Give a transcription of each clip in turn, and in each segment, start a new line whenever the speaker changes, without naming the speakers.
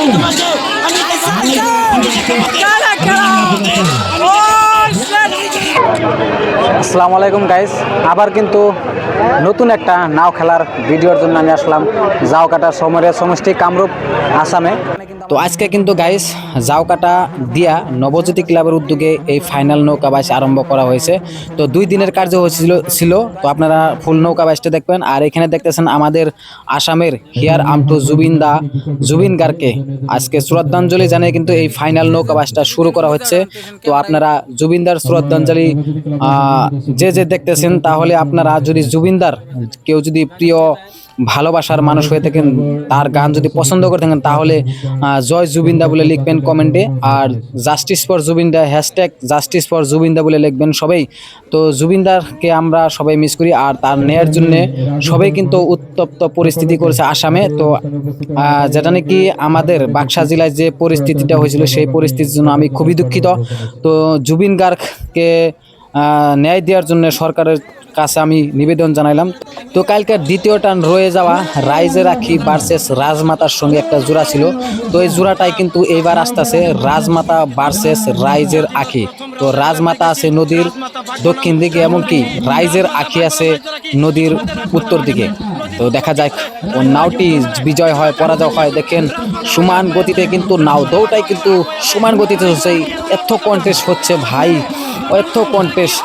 Boom. আসসালামু আলাইকুম guys আবার কিন্তু নতুন একটা নাও খেলার ভিডিওর জন্য আমি আসলাম জাওকাটা সমরের সমষ্টি কামরূপ, আসামে। তো আজকে কিন্তু গাইস জাওকাটা দিয়া নবজ্যোতি ক্লাবের উদ্যোগে এই ফাইনাল নৌকা বাইচ আরম্ভ করা হয়েছে। তো দুই দিনের কার্য হয়েছিল, ছিল। তো আপনারা ফুল নৌকা বাইচটা দেখবেন। আর এখানে দেখতেছেন আমাদের আসামের হিয়ার আমটু জুবিন দা, জুবিন গার্কে আজকে শ্রদ্ধাঞ্জলি জানিয়ে কিন্তু এই ফাইনাল নৌকা বাইচটা শুরু করা হচ্ছে। তো আপনারা জুবিনদার শ্রদ্ধাঞ্জলি যে যে দেখতেছেন তাহলে আপনারা যদি জুবিনদার কেউ যদি প্রিয় ভালোবাসার মানুষ হয়ে থাকেন তার গান যদি পছন্দ করে থাকেন তাহলে জয় জুবিনদা বলে লিখবেন কমেন্টে। আর জাস্টিস ফর জুবিনদা হ্যাশট্যাগ জাস্টিস ফর জুবিনদা বলে লিখবেন সবাই। তো জুবিনদারকে আমরা সবাই মিস করি আর তার নেয়ার জন্য সবাই কিন্তু উত্তপ্ত পরিস্থিতি করেছে আসামে। তো যেটা নাকি আমাদের বাক্সা জেলায় যে পরিস্থিতিটা হয়েছিল সেই পরিস্থিতির জন্য আমি খুবই দুঃখিত। তো জুবিন গার্গকে ন্যায় দেওয়ার জন্য সরকারের কাছে আমি নিবেদন জানাইলাম। তো কালকের দ্বিতীয় টান রয়ে যাওয়া রাইজে রাখি ভার্সেস রাজমাতার সঙ্গে একটা জোড়া ছিল। তো এই জোড়াটাই কিন্তু এইবার আসতেছে রাজমাতা ভার্সেস রাইজের আখি। তো রাজমাতা আছে নদীর দক্ষিণ দিকে, এমনকি রাইজের আখি আছে নদীর উত্তর দিকে। তো দেখা যায় নাওটি বিজয় হয়, পরাজয় হয়। দেখেন, সমান গতিতে কিন্তু নাও দৌটাই কিন্তু সমান গতিতে হচ্ছে। এত কন্টেস্ট হচ্ছে ভাই। এত কন্টেস্ট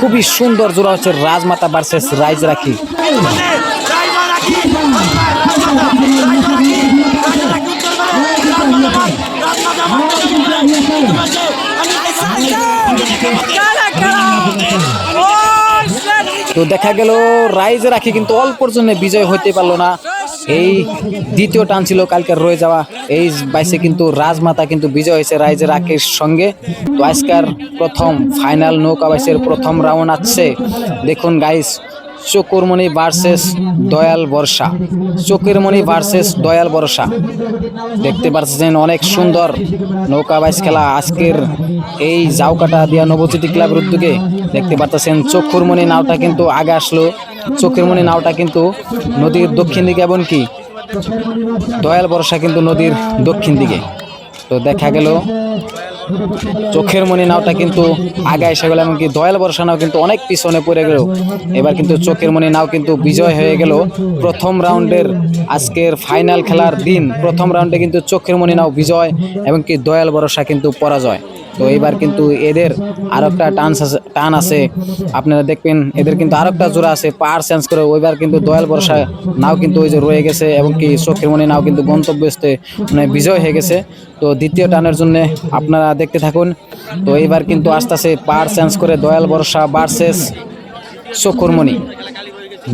খুবই সুন্দর জোড়া হচ্ছে রাজমাতা ভার্সেস রাইজ রাখি তো দেখা গেল রাইজ রাখি কিন্তু অল্পর জন্য বিজয় হইতে পারল না। এই দ্বিতীয় টান ছিল কালকে রয়ে যাওয়া। এই বাইসে কিন্তু রাজমাতা কিন্তু বিজয় হয়েছে রাইজের রাখির সঙ্গে। তো আজকের প্রথম ফাইনাল নৌকা বাইসের প্রথম রাউন্ড আছে দেখুন গাইস চকুরমণি ভার্সেস দয়াল বর্ষা। চকুরমণি ভার্সেস দয়াল বর্ষা। দেখতে পাচ্ছেন অনেক সুন্দর নৌকা বাইস খেলা। আজকের এই জাউকাটা দিয়া নবজ্যোতি ক্লাবের উদ্যোগে দেখতে পাচ্ছেন চক্ষুরমণি নাওটা কিন্তু আগে আসলো। চক্ষুরমণি নাওটা কিন্তু নদীর দক্ষিণ দিকে এবং কি দয়াল বর্ষা কিন্তু নদীর দক্ষিণ দিকে। তো দেখা গেল চোখের মনি নাওটা কিন্তু আগে এসে গেল, এমনকি দয়াল বর্ষা নাও কিন্তু অনেক পিছনে পড়ে গেল। এবার কিন্তু চোখের মনি নাও কিন্তু বিজয় হয়ে গেল। প্রথম রাউন্ডের আজকের ফাইনাল খেলার দিন, প্রথম রাউন্ডে কিন্তু চোখের মনি নাও বিজয় এবং কি দয়াল ভরসা কিন্তু পরাজয়। তো এবার কিন্তু এদের আরও একটা টান আছে টান আছে। আপনারা দেখবেন এদের কিন্তু আরও একটা জোড়া আছে, পার চেঞ্জ করে। ওইবার কিন্তু দয়াল বর্ষা নাও কিন্তু ওই যে রয়ে গেছে এবং কি চোখের মনি নাও কিন্তু গন্তব্যস্থে মানে বিজয় হয়ে গেছে। তো দ্বিতীয় টানের জন্য আপনারা দেখতে থাকুন। তো এইবার কিন্তু আস্তে আস্তে পার চেঞ্জ করে দয়াল বর্ষা ভার্সেস চকুরমণি।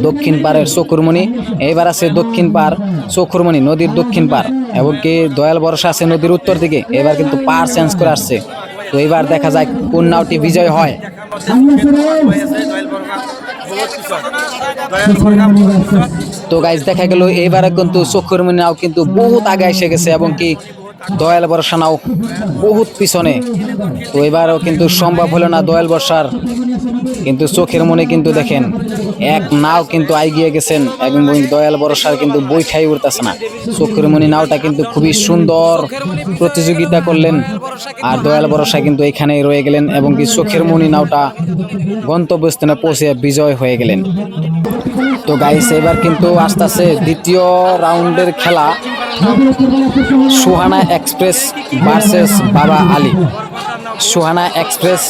দক্ষিণ পাড়ের চকুরমণি, এইবার আছে দক্ষিণ পার চকুরমণি, নদীর দক্ষিণ পার এবং কি দয়াল বর্ষা আছে নদীর উত্তর দিকে এবার কিন্তু পার চেঞ্জ করে আসছে। তো এবার দেখা যায় কোন নাওটি বিজয় হয়। তো গাইজ দেখা গেল এবারে কিন্তু চক্ষুরমণি নাও কিন্তু বহুত আগে এসে গেছে এবং কি দয়াল বর্ষা নাও। বহুত পিছনে। তো এবারও কিন্তু সম্ভব হলো না দয়াল বর্ষার। কিন্তু চোখের মনে কিন্তু দেখেন, এক নাও কিন্তু আইগিয়ে গেছেন। এবং দয়াল বর্ষার কিন্তু বই খাই উঠতেছে না। চোখের মনি নাওটা কিন্তু খুবই সুন্দর প্রতিযোগিতা করলেন। আর দয়াল বর্ষা কিন্তু এখানেই রয়ে গেলেন এবং কি চোখের মনি নাওটা গন্তব্যস্থানে পৌঁছে বিজয় হয়ে গেলেন। তো গাইস এবার কিন্তু আস্তে আস্তে দ্বিতীয় রাউন্ডের খেলা। সুহানা এক্সপ্রেস ভার্সেস বাবা আলী। সুহানা এক্সপ্রেস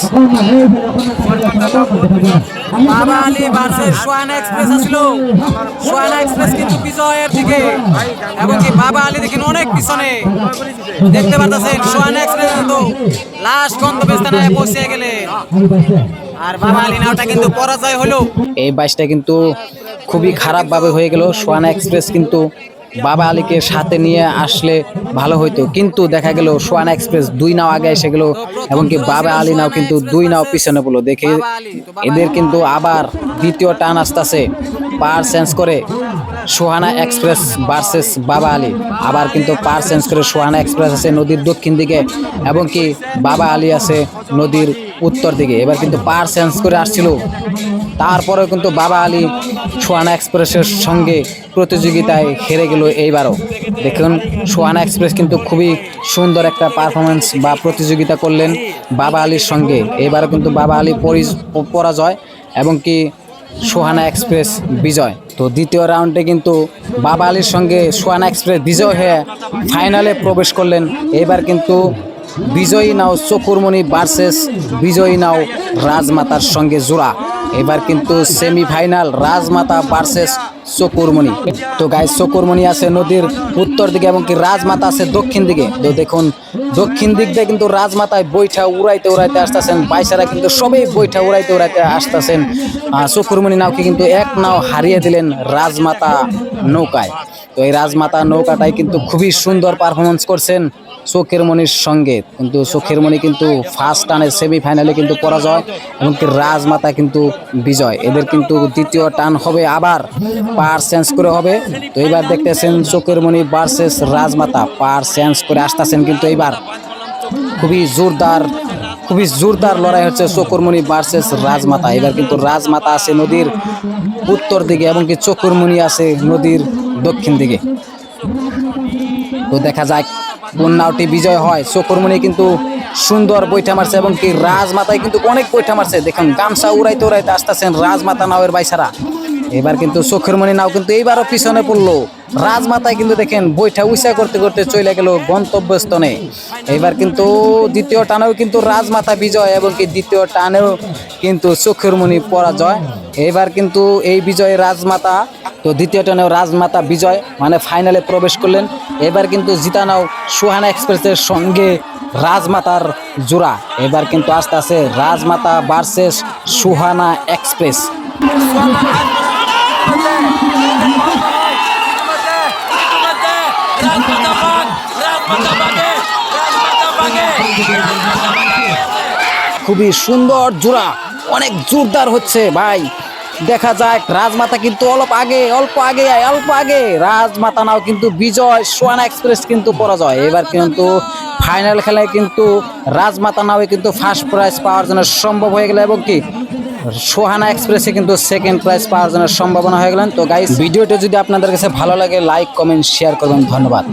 বাবা আলী ভার্সেস সোহানা এক্সপ্রেস আসলো। সোহানা এক্সপ্রেস কিন্তু বিজয়ের দিকে এবং কি বাবা আলী দেখেন অনেক পিছনে। দেখতে পাচ্ছেন সোহানা এক্সপ্রেস কিন্তু লাস্ট গন্তব্যস্থানে পৌঁছে গেলে। আর বাবা আলী নাওটা কিন্তু পরাজয় হলো।
এই বাইশটা কিন্তু খুবই খারাপভাবে হয়ে গেল। সোয়ানা এক্সপ্রেস কিন্তু বাবা আলীকে সাথে নিয়ে আসলে ভালো হইতো। কিন্তু দেখা গেল সোয়ানা এক্সপ্রেস দুই নাও আগে এসে গেল এবং কি বাবা আলী নাও কিন্তু দুই নাও পিছনে পড়ল। দেখে এদের কিন্তু আবার দ্বিতীয় টান আসতেছে, পার চেঞ্জ করে সোহানা এক্সপ্রেস ভার্সেস বাবা আলী। আবার কিন্তু পার চেঞ্জ করে সোহানা এক্সপ্রেস আছে নদীর দক্ষিণ দিকে এবং কি বাবা আলী আছে নদীর উত্তর দিকে। এবার কিন্তু পার চেঞ্জ করে আসছিল তারপরেও কিন্তু বাবা আলী সোয়ানা এক্সপ্রেসের সঙ্গে প্রতিযোগিতায় হেরে গেল এইবারও। দেখুন, সোয়ানা এক্সপ্রেস কিন্তু খুবই সুন্দর একটা পারফরমেন্স বা প্রতিযোগিতা করলেন বাবা আলীর সঙ্গে। এবারও কিন্তু বাবা আলী পরিজ- পরাজয় এবং কি সোহানা এক্সপ্রেস বিজয়। তো দ্বিতীয় রাউন্ডে কিন্তু বাবা আলীর সঙ্গে সোহানা এক্সপ্রেস বিজয় হয়ে ফাইনালে প্রবেশ করলেন। এবার কিন্তু বিজয়ী নাও চকুরমণি ভার্সেস বিজয়ী নাও রাজমাতার সঙ্গে জোড়া। এবার কিন্তু সেমিফাইনাল রাজমাতা ভার্সেস চকুরমণি তো গায়ে চকুরমণি আছে নদীর উত্তর দিকে এবং কি রাজমাতা আছে দক্ষিণ দিকে। তো দেখুন, দক্ষিণ দিক দিয়ে কিন্তু রাজমাতায় বৈঠা উড়াইতে উড়াইতে আসতেছেন, বাইসারা কিন্তু সবই বৈঠা উড়াইতে উড়াইতে আসতেছেন। চকুরমণি নাওকে কিন্তু এক নাও হারিয়ে দিলেন রাজমাতা নৌকায়। তো এই রাজমাতা নৌকাটাই কিন্তু খুবই সুন্দর পারফরমেন্স করছেন চোখের মনির সঙ্গে। কিন্তু চোখের মণি কিন্তু ফার্স্ট টানের সেমিফাইনালে কিন্তু পরাজয় এবং রাজমাতা কিন্তু বিজয়। এদের কিন্তু দ্বিতীয় টান হবে আবার। পার চেঞ্জ করে হবে। তো এবার দেখতেছেন চোখের মণি ভার্সেস রাজমাতা, পার চেঞ্জ করে আসতেছেন কিন্তু এইবার। খুবই জোরদার খুবই জোরদার লড়াই হচ্ছে চকুরমণি ভার্সেস রাজমাতা। এবার কিন্তু রাজমাতা আছে নদীর উত্তর দিকে এবং কি চকুরমণি আছে নদীর দক্ষিণ দিকে। তো দেখা যাক কোন নাওটি বিজয় হয়। চকুরমণি কিন্তু সুন্দর বৈঠা মারছে এবং কি রাজমাতায় কিন্তু অনেক বৈঠা মারছে। দেখুন, গামছা উড়াইতে উড়াইতে আসতেছেন রাজমাতা নাওয়ের বাইসারা এবার কিন্তু চোখের মণি নাও কিন্তু এইবারও পিছনে পড়ল। রাজমাতায় কিন্তু দেখেন বৈঠা উইসা করতে করতে চলে গেল গন্তব্যস্থনে এবার কিন্তু দ্বিতীয় টানেও কিন্তু রাজমাতা বিজয় এবং কি দ্বিতীয় টানেও কিন্তু চোখের মণি পরাজয়। এবার কিন্তু এই বিজয় রাজমাতা, তো দ্বিতীয় টানেও রাজমাতা বিজয় মানে ফাইনালে প্রবেশ করলেন। এবার কিন্তু জিতানাও সুহানা এক্সপ্রেসের সঙ্গে রাজমাতার জোড়া। এবার কিন্তু আস্তে আস্তে রাজমাতা ভার্সেস সুহানা এক্সপ্রেস। খুবই সুন্দর জোড়া। অনেক জোরদার হচ্ছে ভাই। দেখা যায় রাজমাতা কিন্তু অল্প আগে অল্প আগে অল্প আগে। রাজমাতা নাও কিন্তু বিজয়, সোয়ানা এক্সপ্রেস কিন্তু পরাজয়। এবার কিন্তু ফাইনাল খেলায় কিন্তু রাজমাতা নাও কিন্তু ফার্স্ট প্রাইজ পাওয়ার জন্য সম্ভব হয়ে গেল। এবং কি সোহানা এক্সপ্রেসে কিন্তু সেকেন্ড প্রাইজ পাওয়ার জন্য সম্ভাবনা হয়ে গেলেন। তো গাইস ভিডিওটা যদি আপনাদের কাছে ভালো লাগে লাইক কমেন্ট শেয়ার করবেন। ধন্যবাদ।